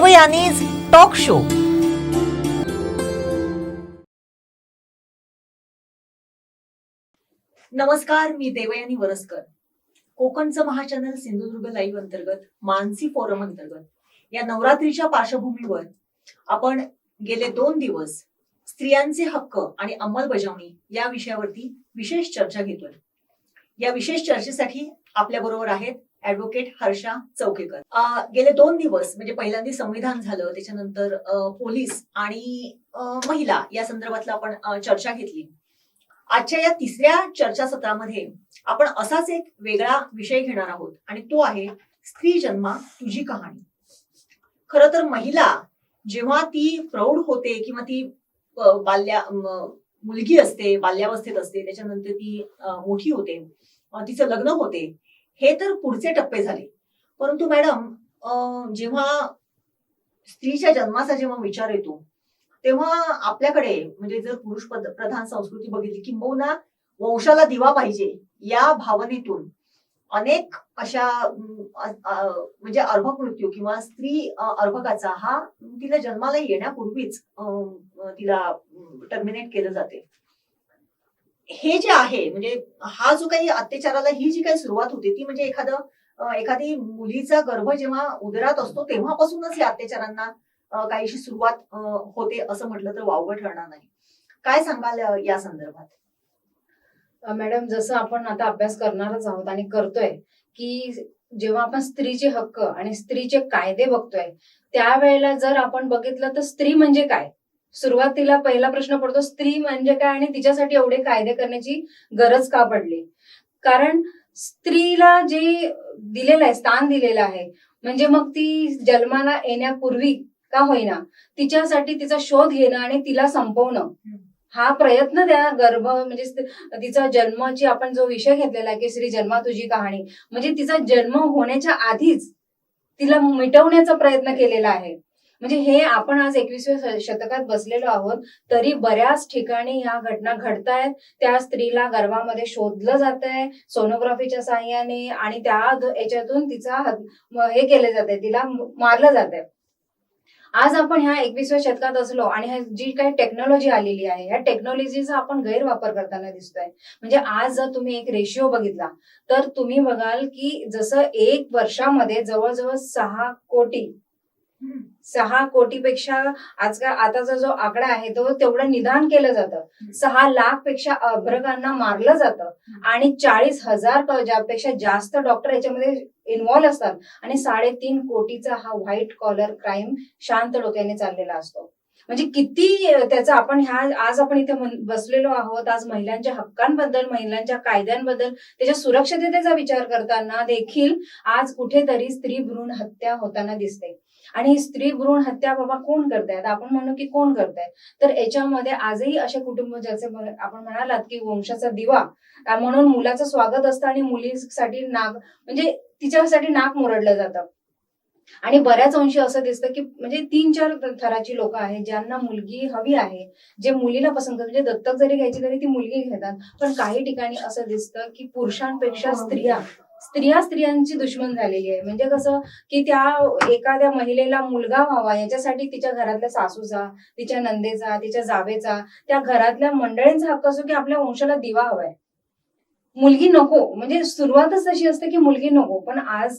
Devayani's talk show. नमस्कार मी देवयानी वरसकर. कोकणचं महाचॅनल सिंधुदुर्ग लाईव्ह अंतर्गत मानसी फोरम अंतर्गत. या नवरात्रीच्या पार्श्वभूमीवर आपण गेले दोन दिवस स्त्रियांचे हक्क आणि अंमलबजावणी या विषयावरती विशेष चर्चा घेतोय. या विशेष चर्चेसाठी आपल्या बरोबर आहेत ऍडव्होकेट हर्षा चौकेकर. गेले दोन दिवस म्हणजे पहिल्यांदा संविधान झालं त्याच्यानंतर अं, पोलीस आणि महिला या संदर्भातलं आपण चर्चा घेतली. आजच्या या तिसऱ्या चर्चासत्रामध्ये आपण असाच एक वेगळा विषय घेणार आहोत आणि तो आहे स्त्री जन्मा तुझी कहाणी. खर तर महिला जेव्हा ती प्रौढ होते किंवा ती बाल्या मुलगी असते बाल्यावस्थेत असते त्याच्यानंतर ती मोठी होते तिचं लग्न होते हे तर पुढचे टप्पे झाले. परंतु मॅडम जेव्हा स्त्रीच्या जन्माचा जेव्हा विचार येतो तेव्हा आपल्याकडे म्हणजे जर पुरुष प्रधान संस्कृती बघितली की वंशाला दिवा पाहिजे या भावनेतून अनेक अशा म्हणजे अर्भक मृत्यू किंवा स्त्री अर्भकाचा हा तिला जन्माला येण्यापूर्वीच तिला टर्मिनेट केलं जाते. हे जे आहे म्हणजे हा जो काही अत्याचाराला ही जी काही सुरुवात होते ती म्हणजे एखादं एखादी मुलीचा गर्भ जेव्हा उदरात असतो तेव्हापासूनच या अत्याचारांना काहीशी सुरुवात होते असं म्हटलं तर वावगं ठरणार नाही. काय सांगाल या संदर्भात? मॅडम जसं आपण आता अभ्यास करणारच आहोत आणि करतोय की जेव्हा आपण स्त्रीचे हक्क आणि स्त्रीचे कायदे बघतोय त्यावेळेला जर आपण बघितलं तर स्त्री म्हणजे काय? सुरुवातीला पहिला प्रश्न पडतो स्त्री म्हणजे काय आणि तिच्यासाठी एवढे कायदे करण्याची गरज का पडली? कारण स्त्रीला जे दिलेलं आहे स्थान दिलेलं आहे म्हणजे मग ती जन्माला येण्यापूर्वी का होईना तिच्यासाठी तिचा शोध घेणं आणि तिला संपवणं हा प्रयत्न त्या गर्भ म्हणजे तिचा जन्माची आपण जो विषय घेतलेला आहे की श्री जन्मा तुझी कहाणी म्हणजे तिचा जन्म होण्याच्या आधीच तिला मिटवण्याचा प्रयत्न केलेला आहे. म्हणजे हे आपण आज एकविसव्या शतकात बसलेलो आहोत तरी बऱ्याच ठिकाणी ह्या घटना घडतायत. त्या स्त्रीला गर्भामध्ये शोधलं जात आहे सोनोग्राफीच्या साह्याने आणि त्या याच्यातून तिचा हे केले जाते तिला मारलं जात आहे आज आपण ह्या एकविसव्या शतकात असलो आणि जी काही टेक्नॉलॉजी आलेली आहे ह्या टेक्नॉलॉजीचा आपण गैरवापर करताना दिसतोय. म्हणजे आज जर तुम्ही एक रेशिओ बघितला तर तुम्ही बघाल की जसं एक वर्षामध्ये जवळजवळ सहा कोटी सहा कोटीपेक्षा आजकाल आताचा जो आकडा आहे तो तेवढं निदान केलं जातं. सहा लाखपेक्षा अभ्रकांना मारलं जातं. आणि चाळीस हजार ज्यापेक्षा जास्त डॉक्टर याच्यामध्ये इन्व्हॉल्व असतात. आणि साडेतीन कोटीचा हा व्हाईट कॉलर क्राईम शांत डोक्याने चाललेला असतो. म्हणजे किती त्याचा आपण ह्या आज आपण इथे बसलेलो आहोत. आज महिलांच्या हक्कांबद्दल महिलांच्या कायद्यांबद्दल त्याच्या सुरक्षिततेचा विचार करताना देखील आज कुठेतरी स्त्री भ्रूण हत्या होताना दिसते. आणि ही स्त्री भ्रूण हत्या बाबा कोण करतायत? आपण म्हणू की कोण करतायत? तर याच्यामध्ये आजही असे कुटुंब ज्याचे आपण म्हणालात की वंशाचा दिवा म्हणून मुलाचं स्वागत असतं आणि मुलीसाठी नाग म्हणजे तिच्यासाठी नाक मुरडलं जातं. आणि बऱ्याच अंशी असं दिसतं की म्हणजे तीन चार थराची लोक आहेत ज्यांना मुलगी हवी आहे जे मुलीला पसंत करतात. म्हणजे दत्तक जरी घ्यायची तरी ती मुलगी घेतात. पण काही ठिकाणी असं दिसतं की पुरुषांपेक्षा स्त्रिया स्त्रिया स्त्रियांची दुश्मन झालेली आहे. म्हणजे कसं की त्या एखाद्या महिलेला मुलगा व्हावा याच्यासाठी तिच्या घरातल्या सासूचा तिच्या नंदेचा तिच्या जावेचा त्या घरातल्या मंडळींचा हक्क असो की आपल्या वंशाला दिवा हवाय. मुलगी नको. म्हणजे सुरुवातच तशी असते की मुलगी नको. पण आज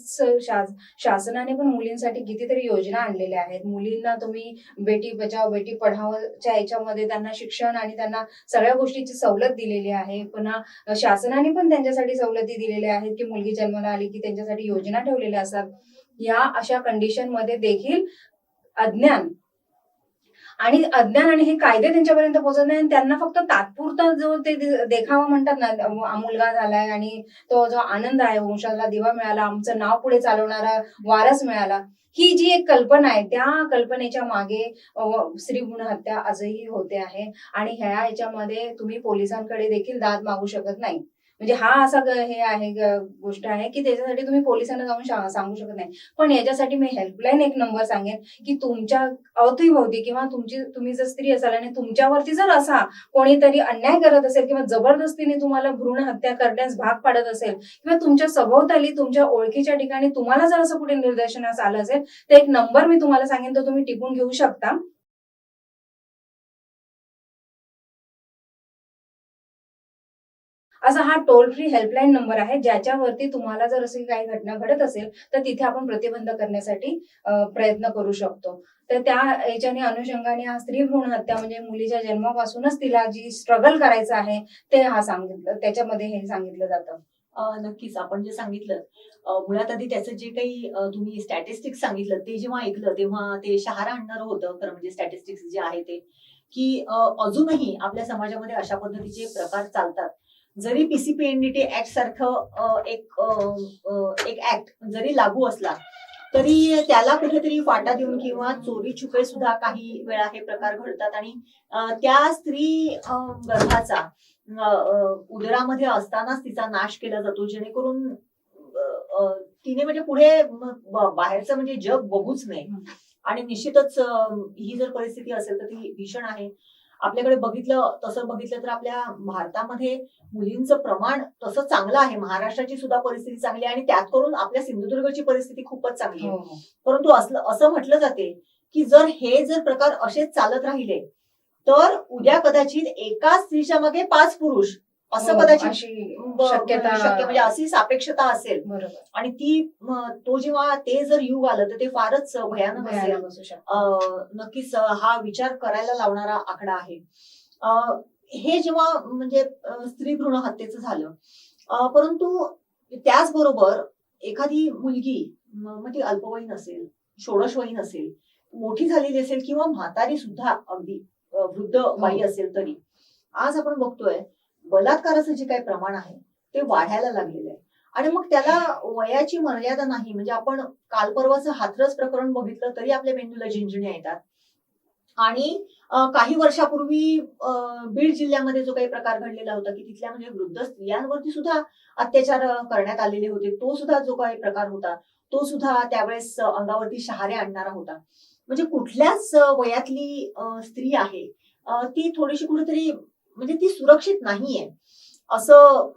शासनाने पण मुलींसाठी कितीतरी योजना आणलेल्या आहेत. मुलींना तुम्ही बेटी बचाव बेटी पढावच्या याच्यामध्ये त्यांना शिक्षण आणि त्यांना सगळ्या गोष्टीची सवलत दिलेली आहे. पुन्हा शासनाने पण त्यांच्यासाठी सवलती दिलेल्या आहेत की मुलगी जन्माला आली की त्यांच्यासाठी योजना ठेवलेल्या असतात. या अशा कंडिशनमध्ये देखील अज्ञान आणि अज्ञान आणि हे कायदे त्यांच्यापर्यंत पोहोचत नाही आणि त्यांना फक्त तात्पुरता जो ते देखावा म्हणतात ना मुलगा झालाय आणि तो जो आनंद आहे वंशाला दिवा मिळाला आमचं नाव पुढे चालवणारा वारस मिळाला ही जी एक कल्पना आहे त्या कल्पनेच्या मागे स्त्री भ्रूण हत्या आजही होते आहे. आणि ह्या याच्यामध्ये तुम्ही पोलिसांकडे देखील दाद मागू शकत नाही. म्हणजे हा असा हे आहे गोष्ट आहे की त्याच्यासाठी तुम्ही पोलिसांना जाऊन सांगू शकत नाही. पण याच्यासाठी मी हेल्पलाईन एक नंबर सांगेन की तुमच्या अवतीभोवती किंवा तुमची तुम्ही जर स्त्री असाल आणि तुमच्यावरती जर असा कोणीतरी अन्याय करत असेल किंवा जबरदस्तीने तुम्हाला भ्रूण हत्या करण्यास भाग पाडत असेल किंवा तुमच्या सभोवताली तुमच्या ओळखीच्या ठिकाणी तुम्हाला जर असं कुठे निदर्शनास आलं असेल तर एक नंबर मी तुम्हाला सांगेन तो तुम्ही टिपून घेऊ शकता. असा हा टोल फ्री हेल्पलाईन नंबर आहे ज्याच्यावरती तुम्हाला जर अशी काही घटना घडत असेल तर तिथे आपण प्रतिबंध करण्यासाठी प्रयत्न करू शकतो. तर त्या याच्याने अनुषंगाने हा स्त्री भ्रूण हत्या म्हणजे मुलीच्या जन्मापासूनच तिला जी स्ट्रगल करायचं आहे ते हा सांगितलं त्याच्यामध्ये हे सांगितलं जातं. नक्कीच. आपण जे सांगितलं मुळात आधी त्याचं जे काही तुम्ही स्टॅटिस्टिक्स सांगितलं ते जेव्हा ऐकलं तेव्हा ते शहारा आणणारं होतं खरं म्हणजे स्टॅटिस्टिक्स जे आहे ते. की अजूनही आपल्या समाजामध्ये अशा पद्धतीचे प्रकार चालतात. जरी पीसीपीएनडीटी ऍक्ट सारखं एक एक ऍक्ट जरी लागू असला तरी त्याला कुठेतरी फाटा देऊन किंवा चोरी छुपे सुद्धा काही वेळा हे प्रकार घडतात. आणि त्या स्त्री गर्भाचा उदरामध्ये असतानाच तिचा नाश केला जातो जेणेकरून तिने म्हणजे पुढे बाहेरचं म्हणजे जग बघूच नये. आणि निश्चितच ही जर परिस्थिती असेल तर ती भीषण आहे. आपल्याकडे बघितलं तसं बघितलं तर आपल्या भारतामध्ये मुलींचं प्रमाण तसं चांगलं आहे. महाराष्ट्राची सुद्धा परिस्थिती चांगली आहे आणि त्यात करून आपल्या सिंधुदुर्गची परिस्थिती खूपच चांगली आहे. हो, परंतु असलं असं म्हटलं जाते की जर हे जर प्रकार असेच चालत राहिले तर उद्या कदाचित एका स्त्रीच्या मागे पाच पुरुष असं हो, कदाचित शक्यता शक्य म्हणजे अशी सापेक्षता असेल. बरोबर. आणि ती तो जेव्हा ते जर युग आलं तर ते फारच भयानक असेल. नक्कीच हा विचार करायला लावणारा आकडा आहे. हे जेव्हा म्हणजे स्त्री भ्रूण हत्येचं झालं परंतु त्याचबरोबर एखादी मुलगी मग ती अल्पवयीन असेल षोडशवयीन असेल मोठी झालेली असेल किंवा म्हातारी सुद्धा अगदी वृद्ध बाई असेल तरी आज आपण बघतोय बलात्काराचं जे काही प्रमाण आहे ते वाढायला लागलेलं आहे. आणि मग त्याला वयाची मर्यादा नाही म्हणजे आपण काल परवाचं हाथरस प्रकरण बघितलं तरी आपल्या मेंदूला झिंजण्या येतात. आणि काही वर्षापूर्वी बीड जिल्ह्यामध्ये जो काही प्रकार घडलेला होता की तिथल्या म्हणजे वृद्ध स्त्रियांवरती सुद्धा अत्याचार करण्यात आलेले होते. तो सुद्धा जो काही प्रकार होता तो सुद्धा त्यावेळेस अंगावरती शहारे आणणारा होता. म्हणजे कुठल्याच वयातली स्त्री आहे ती थोडीशी कुठेतरी म्हणजे ती सुरक्षित नाहीये. असं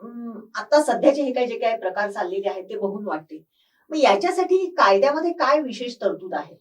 आता सध्याचे हे काही जे काही प्रकार चाललेले आहेत ते बघून वाटते. मग याच्यासाठी कायद्यामध्ये काय विशेष तरतूद आहे?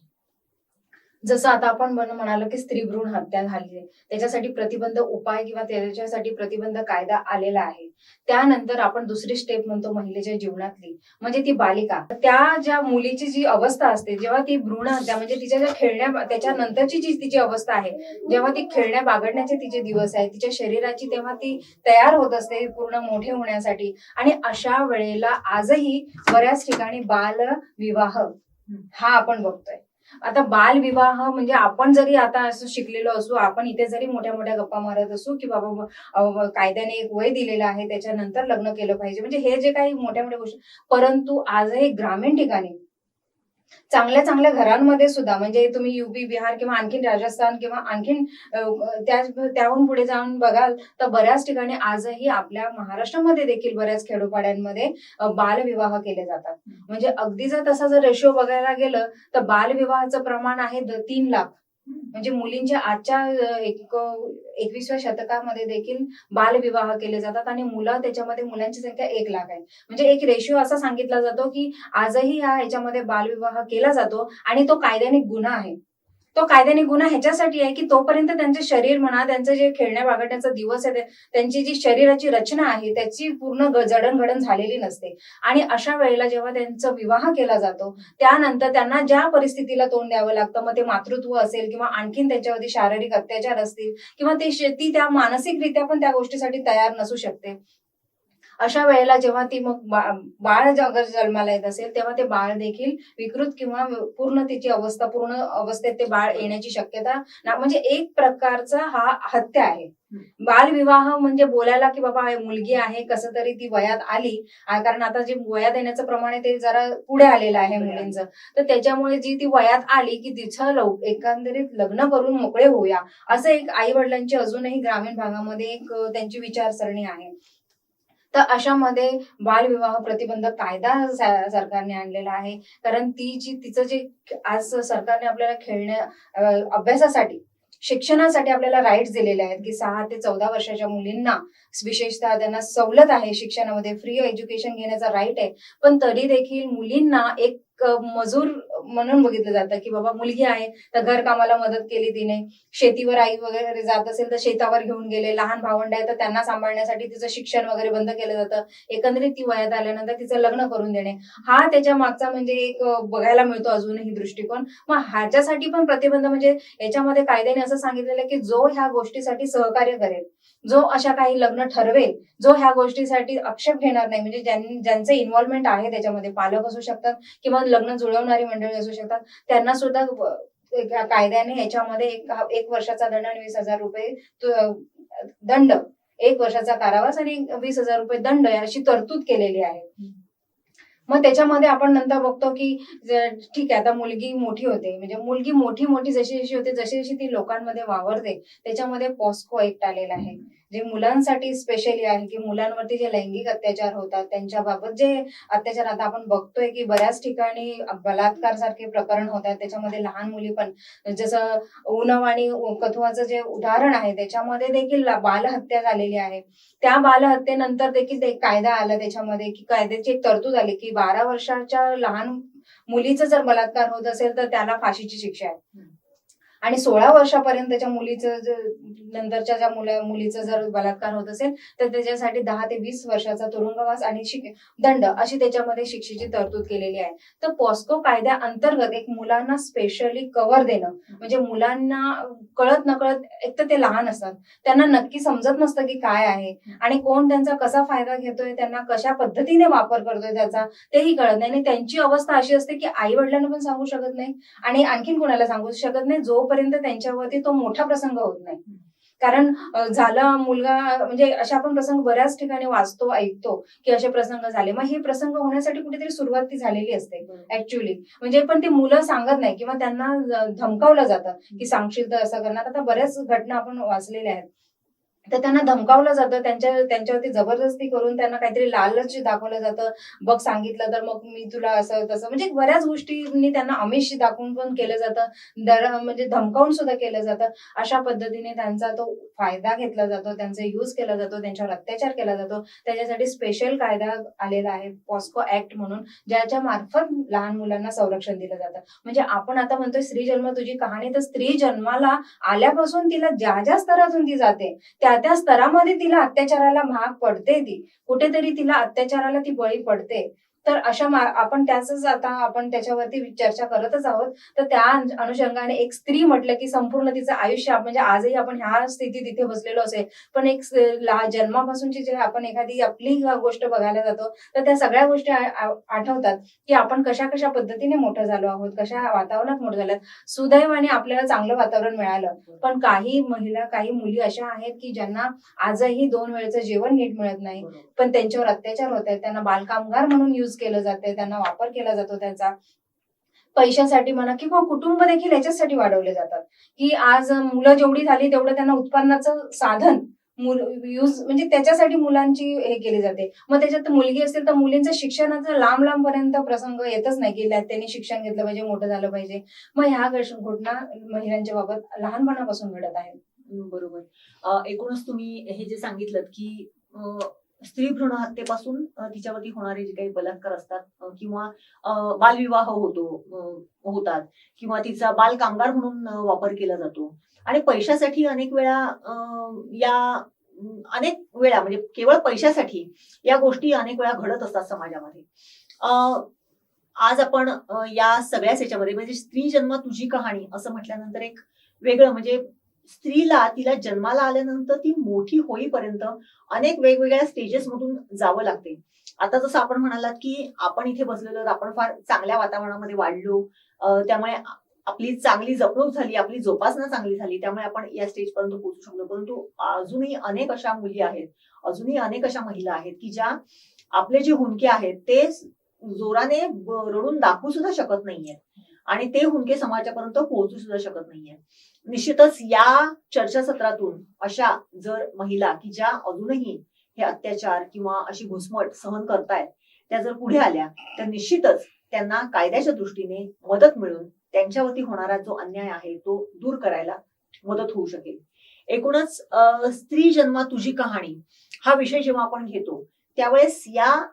जसं आता आपण म्हणालो की स्त्री भ्रूण हत्या झाली त्याच्यासाठी प्रतिबंध उपाय किंवा त्याच्यासाठी प्रतिबंध कायदा आलेला आहे. त्यानंतर आपण दुसरी स्टेप म्हणतो महिलेच्या जीवनातली म्हणजे ती बालिका. त्या ज्या मुलीची जी अवस्था असते जेव्हा ती भ्रूण हत्या म्हणजे तिच्या ज्या खेळण्या त्याच्यानंतरची जी तिची अवस्था आहे जेव्हा ती खेळण्या बागडण्याचे तिचे दिवस आहे तिच्या शरीराची तेव्हा ती तयार होत असते पूर्ण मोठे होण्यासाठी. आणि अशा वेळेला आजही बऱ्याच ठिकाणी बाल विवाह हा आपण बघतोय. आता बाल विवाह म्हणजे आपण जरी आता असं शिकलेलो असू आपण इथे जरी मोठ्या मोठ्या गप्पा मारत असू की बाबा कायद्याने एक वय दिलेलं आहे त्याच्यानंतर लग्न केलं पाहिजे. म्हणजे हे जे काही मोठ्या मोठ्या गोष्टी परंतु आजही ग्रामीण ठिकाणी चांगल्या चांगल्या घरांमध्ये सुद्धा म्हणजे तुम्ही युपी बिहार किंवा आणखीन राजस्थान किंवा आणखीन त्या त्याहून पुढे जाऊन बघाल तर बऱ्याच ठिकाणी आजही आपल्या महाराष्ट्रामध्ये देखील बऱ्याच खेडोपाड्यांमध्ये बालविवाह केले जातात. म्हणजे अगदी जर तसा जर रेशो बघायला गेलं तर बालविवाहाचं प्रमाण आहे तीन लाख. म्हणजे मुलींच्या आजच्या एक एकविसव्या शतकामध्ये देखील बालविवाह केले जातात आणि मुलं त्याच्यामध्ये मुलांची संख्या एक लाख आहे. म्हणजे एक रेशिओ असा सांगितला जातो की आजही हा ह्याच्यामध्ये बालविवाह केला जातो आणि तो कायद्याने गुन्हा आहे. तो कायद्याने गुन्हा ह्याच्यासाठी आहे की तोपर्यंत त्यांचे शरीर म्हणा त्यांचं जे खेळण्या बागडण्याचा दिवस आहे त्यांची जी शरीराची रचना आहे त्याची पूर्ण जडणघडण झालेली नसते. आणि अशा वेळेला जेव्हा त्यांचा विवाह केला जातो त्यानंतर त्यांना ज्या परिस्थितीला तोंड द्यावं लागतं मग ते मातृत्व असेल किंवा आणखीन त्याच्यावरती शारीरिक अत्याचार असतील किंवा ते ती त्या मानसिकरित्या पण त्या गोष्टीसाठी तयार नसू शकते. अशा वेळेला जेव्हा ती मग बा- बाळ अगर जन्माला येत असेल तेव्हा ते बाळ देखील विकृत किंवा पूर्ण तिची अवस्था पूर्ण अवस्थेत ते बाळ येण्याची शक्यता ना म्हणजे एक प्रकारचा हा हत्या आहे. बालविवाह म्हणजे बोलायला की बाबा मुलगी आहे कसं तरी ती वयात आली. कारण आता जे वयात येण्याचं प्रमाण आहे ते जरा पुढे आलेलं आहे मुलींचं. तर त्याच्यामुळे जी ती वयात आली की तिचं लव एकंदरीत लग्न करून मोकळे होऊया असं एक आई वडिलांची अजूनही ग्रामीण भागामध्ये एक त्यांची विचारसरणी आहे. तर अशामध्ये बालविवाह प्रतिबंध कायदा सरकारने आणलेला आहे. कारण ती जी तिचं जे आज सरकारने आपल्याला खेळण्या अभ्यासासाठी शिक्षणासाठी आपल्याला राईट्स दिलेले आहेत की सहा ते चौदा वर्षाच्या मुलींना विशेषतः त्यांना सवलत आहे शिक्षणामध्ये. फ्री एज्युकेशन घेण्याचा राईट आहे. पण तरी देखील मुलींना एक मजूर म्हणून बघितलं जातं की बाबा मुलगी आहे तर घरकामाला मदत केली तिने. शेतीवर आई वगैरे जात असेल तर शेतावर घेऊन गेले. लहान भावंड आहे तर त्यांना सांभाळण्यासाठी तिचं शिक्षण वगैरे बंद केलं जातं. एकंदरीत ती वयात आल्यानंतर तिचं लग्न करून देणे. हा त्याच्या मागचा म्हणजे एक बघायला मिळतो अजूनही दृष्टिकोन. मग ह्याच्यासाठी पण प्रतिबंध म्हणजे याच्यामध्ये कायद्याने असं सांगितलेलं की जो ह्या गोष्टीसाठी सहकार्य करेल जो अशा काही लग्न ठरवेल जो ह्या गोष्टीसाठी आक्षेप घेणार नाही म्हणजे ज्यांचे इन्व्हॉल्वमेंट आहे त्याच्यामध्ये पालक असू शकतात किंवा लग्न जुळवणारी मंडळी असू शकतात त्यांना सुद्धा कायद्याने याच्यामध्ये एक एक वर्षाचा दंड आणि वीस हजार रुपये दंड एक वर्षाचा कारावास आणि वीस हजार रुपये दंड अशी तरतूद केलेली आहे. मग त्याच्यामध्ये आपण नंतर बघतो की ठीक आहे आता मुलगी मोठी होते. म्हणजे मुलगी मोठी मोठी जशी जशी होते जशी जशी ती लोकांमध्ये वावरते त्याच्यामध्ये पॉस्को एक आलेला आहे. जे मुलांसाठी स्पेशली आहे की मुलांवरती जे लैंगिक अत्याचार होतात त्यांच्याबाबत जे अत्याचार आता आपण बघतोय की बऱ्याच ठिकाणी बलात्कार सारखे प्रकरण होत आहेत. त्याच्यामध्ये लहान मुली पण जसं उनव आणि कथुआचं जे उदाहरण आहे त्याच्यामध्ये देखील बालहत्या झालेली आहे. त्या बालहत्येनंतर देखील ते कायदा आला त्याच्यामध्ये की कायद्याची एक तरतूद आली की बारा वर्षाच्या लहान मुलीचा जर बलात्कार होत असेल तर त्याला फाशीची शिक्षा आहे. आणि सोळा वर्षापर्यंतच्या मुलीचं नंतरच्या ज्या मुला मुलीचं जर बलात्कार होत असेल तर त्याच्यासाठी दहा ते वीस वर्षाचा तुरुंगवास आणि दंड अशी त्याच्यामध्ये शिक्षेची तरतूद केलेली आहे. तर पॉस्को कायद्या अंतर्गत एक मुलांना स्पेशली कव्हर देणं म्हणजे मुलांना कळत नकळत एक तर ते लहान असतात त्यांना नक्की समजत नसतं की काय आहे आणि कोण त्यांचा कसा फायदा घेतोय त्यांना कशा पद्धतीने वापर करतोय त्याचा तेही कळत नाही. आणि त्यांची अवस्था अशी असते की आई वडिलांना पण सांगू शकत नाही आणि आणखीन कोणाला सांगू शकत नाही. जोपर्यंत त्यांच्यावरती तो मोठा प्रसंग होत नाही. कारण झाला मुलगा म्हणजे अशा आपण प्रसंग बऱ्याच ठिकाणी वाचतो ऐकतो की असे प्रसंग झाले. मग हे प्रसंग होण्यासाठी कुठेतरी सुरुवात ती झालेली असते ऍक्च्युली म्हणजे पण ते मुलं सांगत नाही किंवा त्यांना धमकावलं जातं की सांगशील तर असं करणार. आता बऱ्याच घटना आपण वाचलेल्या आहेत. तर त्यांना धमकावलं जातं त्यांच्या त्यांच्यावरती जबरदस्ती करून त्यांना काहीतरी लालच दाखवलं जातं बघ सांगितलं तर मग मी तुला असं तसं म्हणजे बऱ्याच गोष्टींनी त्यांना आमिष दाखवून पण केलं जातं दर म्हणजे धमकावून सुद्धा केलं जातं. अशा पद्धतीने त्यांचा तो फायदा घेतला जातो त्यांचा यूज केला जातो त्यांच्यावर अत्याचार केला जातो. त्याच्यासाठी स्पेशल कायदा आलेला आहे पॉस्को ऍक्ट म्हणून ज्याच्या मार्फत लहान मुलांना संरक्षण दिलं जातं. म्हणजे आपण आता म्हणतोय स्त्री जन्म तुझी कहाणी तर स्त्री जन्माला आल्यापासून तिला ज्या ज्या स्तरातून ती जाते त्या त्या स्तरामध्ये तिला अत्याचाराला भाग पडते ती. कुठेतरी तिला अत्याचाराला ती बळी पडते तर अशा आपण त्याच आता आपण त्याच्यावरती चर्चा करतच आहोत. तर त्या अनु- अनुषंगाने एक स्त्री म्हटलं की संपूर्ण तिचं आयुष्य म्हणजे आजही आपण ह्या स्थितीत इथे बसलेलो असेल पण एक जन्मापासूनची जे आपण एखादी आपली गोष्ट बघायला जातो तर त्या सगळ्या गोष्टी आठवतात की आपण कशा कशा पद्धतीने मोठं झालो आहोत कशा वातावरणात मोठं झालं. सुदैवाने आपल्याला चांगलं वातावरण मिळालं. पण काही महिला काही मुली अशा आहेत की ज्यांना आजही दोन वेळचं जेवण नीट मिळत नाही. पण त्यांच्यावर अत्याचार होत आहेत. त्यांना बालकामगार म्हणून युज केलं जाते त्यांना वापर केला जातो त्याचा. पैशासाठी म्हणा किंवा कुटुंब देखील याच्यासाठी वाढवले जातात. की आज मुलं जेवढी झाली तेवढं त्यांना उत्पन्नाचं साधन युज म्हणजे त्याच्यासाठी मुलांची हे केली जाते. मग त्याच्यात मुलगी असेल तर मुलींचं शिक्षणाचा लांब लांब पर्यंत प्रसंग येतच नाही की त्यांनी शिक्षण घेतलं पाहिजे मोठं झालं पाहिजे. मग ह्या घटना महिलांच्या बाबत लहानपणापासून घडत आहेत. बरोबर. एकूणच तुम्ही हे जे सांगितलं की स्त्री भ्रूण हत्येपासून तिच्यावरती होणारे जे काही बलात्कार असतात किंवा बालविवाह होतो होतात किंवा तिचा बाल कामगार म्हणून वापर केला जातो. आणि पैशासाठी अनेक वेळा या अनेक वेळा म्हणजे केवळ पैशासाठी या गोष्टी अनेक वेळा घडत असतात समाजामध्ये. आज आपण या सगळ्याच याच्यामध्ये म्हणजे स्त्री जन्म तुझी कहाणी असं म्हटल्यानंतर एक वेगळं म्हणजे स्त्रीला तिला जन्माला आल्यानंतर ती मोठी होईपर्यंत अनेक वेगवेगळ्या स्टेजेस मधून जावं लागते. आता जसं आपण म्हणालात की आपण इथे बसलेलो आपण फार चांगल्या वातावरणामध्ये वाढलो त्यामुळे आपली चांगली जपणूक झाली आपली जोपासना चांगली झाली त्यामुळे आपण या स्टेज पर्यंत पोहोचू शकलो. परंतु अजूनही अनेक अशा मुली आहेत अजूनही अनेक अशा महिला आहेत की ज्या आपले जे हुंके आहेत ते जोराने रडून दाखवू सुद्धा शकत नाहीये आणि ते हुंके समाजापर्यंत पोहोचू सुद्धा शकत नाहीये निश्चितच या चर्चासत्रातून अशा जर महिला की ज्या अजूनही हे अत्याचार किंवा अशी घुसमट सहन करतायत त्या जर पुढे आल्या तर निश्चितच त्यांना कायद्याच्या दृष्टीने मदत मिळून त्यांच्यावरती होणारा जो अन्याय आहे तो दूर करायला मदत होऊ शकेल. एकूणच अं, स्त्री जन्मा तुझी कहाणी हा विषय जेव्हा आपण घेतो त्यावेळेस या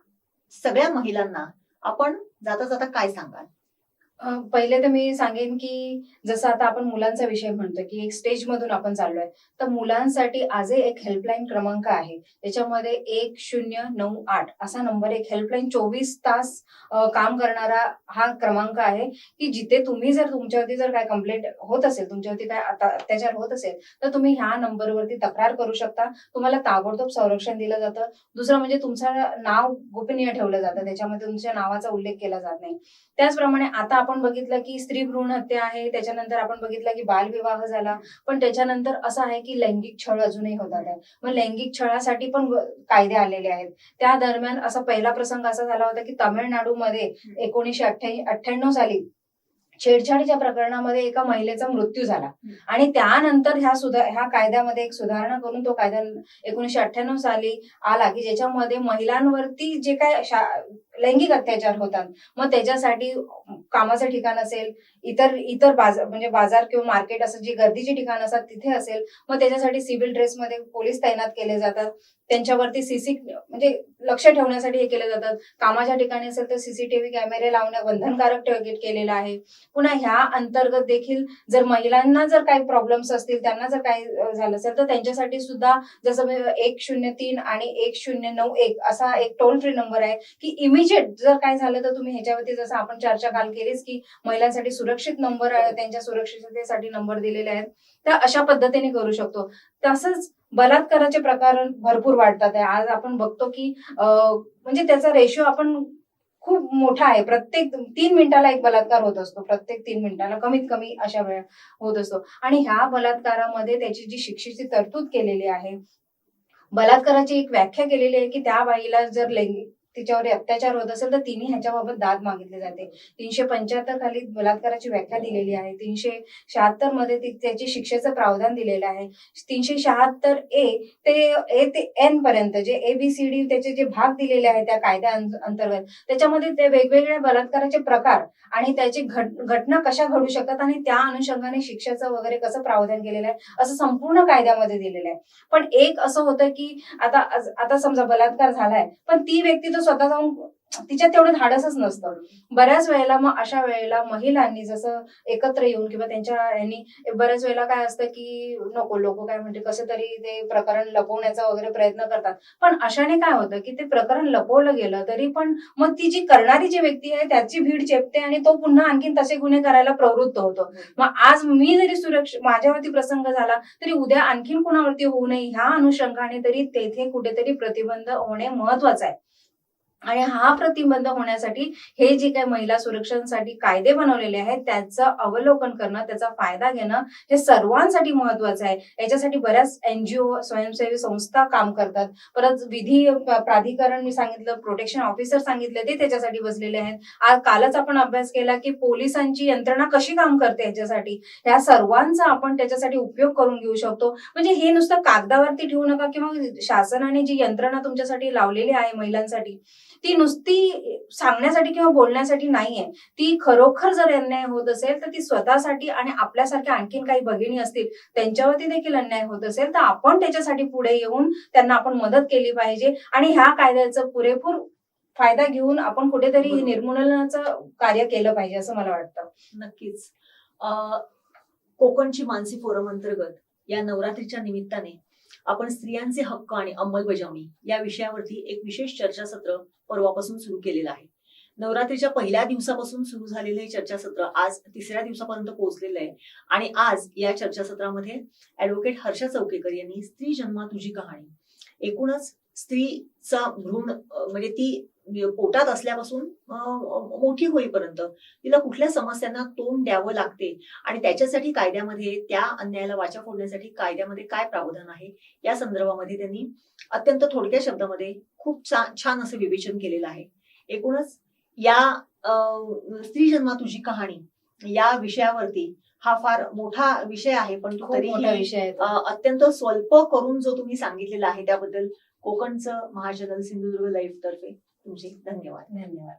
सगळ्या महिलांना आपण जाता जाता काय सांगाल? पहिले तर मी सांगेन की जसं आता आपण मुलांचा विषय म्हणतोय की एक स्टेज मधून आपण चाललोय. तर मुलांसाठी आजही एक हेल्पलाईन क्रमांक आहे. त्याच्यामध्ये एक शून्य नऊ आठ असा नंबर एक हेल्पलाईन चोवीस तास काम करणारा हा क्रमांक आहे की जिथे तुम्ही जर तुमच्यावरती जर काय कंप्लेंट होत असेल तुमच्यावरती काय आता अत्याचार होत असेल तर तुम्ही ह्या नंबरवरती तक्रार करू शकता. तुम्हाला ताबडतोब संरक्षण दिलं जातं. दुसरं म्हणजे तुमचं नाव गोपनीय ठेवलं जातं. त्याच्यामध्ये तुमच्या नावाचा उल्लेख केला जात नाही. त्याचप्रमाणे आता आपण आपण बघितलं की स्त्री भ्रूण हत्या आहे त्याच्यानंतर आपण बघितलं की बालविवाह झाला. पण त्याच्यानंतर असं आहे की लैंगिक छळ अजूनही होतात. आहे मग लैंगिक छळासाठी पण कायदे आलेले आहेत. त्या दरम्यान असा पहिला प्रसंग असा झाला होता की तामिळनाडूमध्ये एकोणीसशे अठ्ठ्याण्णव साली छेडछाडीच्या प्रकरणामध्ये एका महिलेचा मृत्यू झाला. आणि त्यानंतर ह्या सुधा ह्या कायद्यामध्ये एक सुधारणा करून तो कायदा एकोणीशे अठ्ठ्याण्णव साली आला की ज्याच्यामध्ये महिलांवरती जे काय शा- लैंगिक अत्याचार होतात. मग त्याच्यासाठी कामाचं ठिकाण असेल इतर इतर बाजार म्हणजे बाजार किंवा मार्केट असं जी गर्दीची ठिकाण असतात तिथे असेल मग त्याच्यासाठी सिव्हिल ड्रेसमध्ये पोलीस तैनात केले जातात. त्यांच्यावरती सीसी म्हणजे लक्ष ठेवण्यासाठी हे केले जातात. कामाच्या ठिकाणी असेल तर सीसीटीव्ही कॅमेरे लावणं बंधनकारक केलेलं आहे. पुन्हा ह्या अंतर्गत देखील जर महिलांना जर काही प्रॉब्लेम्स असतील त्यांना जर काही झालं असेल तर त्यांच्यासाठी सुद्धा जसं एक शून्य तीन आणि एक शून्य नऊ एक असा एक टोल फ्री नंबर आहे की इमिजिएट म्हणजे जर काय झालं तर तुम्ही ह्याच्यावरती जसं आपण चर्चा काल केलीच की महिलांसाठी सुरक्षित नंबर त्यांच्या सुरक्षिततेसाठी नंबर दिलेले आहेत त्या अशा पद्धतीने करू शकतो. तसंच बलात्काराचे प्रकार भरपूर वाढतात आहे. आज आपण बघतो की म्हणजे त्याचा रेशो आपण खूप मोठा आहे. प्रत्येक तीन मिनिटाला एक बलात्कार होत असतो. प्रत्येक तीन मिनिटाला कमीत कमी अशा वेळ होत असतो. आणि ह्या बलात्कारामध्ये त्याची जी शिक्षेची तरतूद केलेली आहे बलात्काराची एक व्याख्या केलेली आहे की त्या बाईला जर लैंगिक तिच्यावर अत्याचार होत असेल तर तिने ह्याच्याबाबत दाद मागितले जाते. तीनशे पंच्याहत्तर खाली बलात्काराची व्याख्या दिलेली आहे. तीनशे शहात्तरमध्ये त्याची शिक्षेचं प्रावधान दिलेलं आहे. तीनशे शहात्तर ए ते ए ते एन पर्यंत जे ए बी सी डी त्याचे जे भाग दिलेले आहेत त्या कायद्या अंतर्गत त्याच्यामध्ये ते वेगवेगळ्या बलात्काराचे प्रकार आणि त्याची घट- घटना कशा घडू शकतात आणि त्या अनुषंगाने शिक्षेचं वगैरे कसं प्रावधान केलेलं आहे असं संपूर्ण कायद्यामध्ये दिलेलं आहे. पण एक असं होतं की आता आता समजा बलात्कार झालाय पण ती व्यक्ती तर स्वतः जाऊन तिच्यात तेवढं धाडसच नसतं. बऱ्याच वेळेला मग अशा वेळेला महिलांनी जसं एकत्र येऊन किंवा त्यांच्या यांनी बऱ्याच वेळेला काय असतं की नको लोक काय म्हणते कसं तरी ते प्रकरण लपवण्याचा वगैरे प्रयत्न करतात. पण अशाने काय होतं की ते प्रकरण लपवलं गेलं तरी पण मग ती जी करणारी जी व्यक्ती आहे त्याची भीड चेपते आणि तो पुन्हा आणखीन तसे गुन्हे करायला प्रवृत्त होतो. मग आज मी जरी सुरक्ष माझ्यावरती प्रसंग झाला तरी उद्या आणखीन कुणावरती होऊ नये ह्या अनुषंगाने तरी तेथे कुठेतरी प्रतिबंध होणे महत्वाचं आहे. आणि हा प्रतिबंध होण्यासाठी हे जे काही महिला सुरक्षांसाठी कायदे बनवलेले आहेत त्याचं अवलोकन करणं त्याचा फायदा घेणं हे सर्वांसाठी महत्वाचं आहे. याच्यासाठी बऱ्याच एनजीओ स्वयंसेवी संस्था काम करतात. परत विधी प्राधिकरण मी सांगितलं प्रोटेक्शन ऑफिसर सांगितले ते त्याच्यासाठी बसलेले आहेत. आज कालच आपण अभ्यास केला की पोलिसांची यंत्रणा कशी काम करते याच्यासाठी. ह्या सर्वांचा आपण त्याच्यासाठी उपयोग करून घेऊ शकतो. म्हणजे हे नुसतं कागदावरती ठेवू नका किंवा शासनाने जी यंत्रणा तुमच्यासाठी लावलेली आहे महिलांसाठी ती नुसती सांगण्यासाठी किंवा बोलण्यासाठी नाहीये. ती खरोखर जर अन्याय होत असेल तर ती स्वतःसाठी आणि आपल्यासारख्या आणखीन काही भगिनी असतील त्यांच्यावरती देखील अन्याय होत असेल तर आपण त्याच्यासाठी पुढे येऊन त्यांना आपण मदत केली पाहिजे. आणि ह्या कायद्याचं पुरेपूर फायदा घेऊन आपण कुठेतरी. निर्मूलनाचं कार्य केलं पाहिजे असं मला वाटतं. नक्कीच. अं, कोकणची मानसी फोरम अंतर्गत या नवरात्रीच्या निमित्ताने आपण स्त्रियांचे हक्क आणि अंमलबजावणी या विषयावरती एक विशेष चर्चासत्र परवापासून सुरू केलेलं आहे. नवरात्रीच्या पहिल्या दिवसापासून सुरू झालेलं हे चर्चासत्र आज तिसऱ्या दिवसापर्यंत पोहोचलेलं आहे. आणि आज या चर्चासत्रामध्ये ऍडव्होकेट हर्षा चौकेकर यांनी स्त्री जन्मा तुझी कहाणी. एकूणच स्त्रीचा भ्रूण म्हणजे ती पोटात असल्यापासून मोठी होईपर्यंत तिला कुठल्या समस्यांना तोंड द्यावं लागते आणि त्याच्यासाठी कायद्यामध्ये त्या अन्यायाला वाचा फोडण्यासाठी कायद्यामध्ये काय प्रावधान आहे या संदर्भामध्ये त्यांनी अत्यंत थोडक्या शब्दामध्ये खूप छान असं विवेचन केलेलं आहे. एकूणच या स्त्री जन्मा तुझी कहाणी या विषयावरती हा फार मोठा विषय आहे पण तरीही अत्यंत स्वल्प करून जो तुम्ही सांगितलेला आहे त्याबद्दल कोकणचं महाचॅनल सिंधुदुर्ग लाईव्ह तर्फे तुमचे धन्यवाद. धन्यवाद.